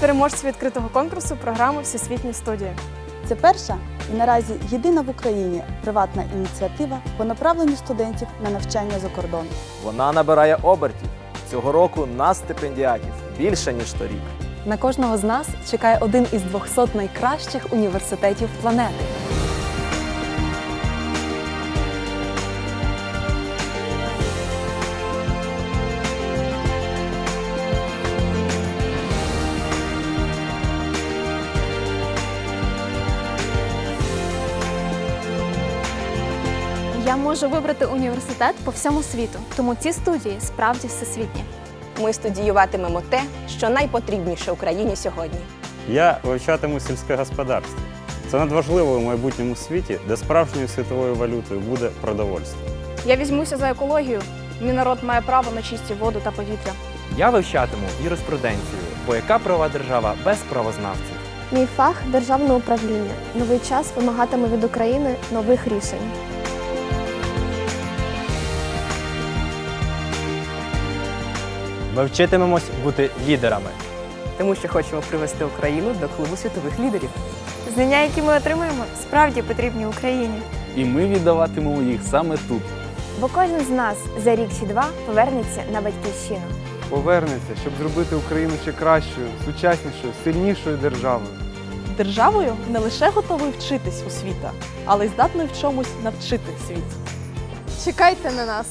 переможці відкритого конкурсу програми Всесвітні студії. Це перша і наразі єдина в Україні приватна ініціатива по направленню студентів на навчання за кордон. Вона набирає обертів. Цього року нас стипендіатів більше ніж торік. На кожного з нас чекає один із 200 найкращих університетів планети. Я можу вибрати університет по всьому світу, тому ці студії справді всесвітні. Ми студіюватимемо те, що найпотрібніше Україні сьогодні. Я вивчатиму сільське господарство. Це надважливо у майбутньому світі, де справжньою світовою валютою буде продовольство. Я візьмуся за екологію. Мій народ має право на чисті воду та повітря. Я вивчатиму юриспруденцію, бо яка права держава без правознавців? Мій фах державне управління. Новий час вимагатиме від України нових рішень. Ми вчитимемось бути лідерами. Тому що хочемо привести Україну до клубу світових лідерів. Знання, які ми отримуємо, справді потрібні Україні. І ми віддаватимемо їх саме тут. Бо кожен з нас за рік чи два повернеться на батьківщину. повернеться, щоб зробити Україну ще кращою, сучаснішою, сильнішою державою. Державою не лише готовий вчитись у світа, але й здатною в чомусь навчити світ. Чекайте на нас!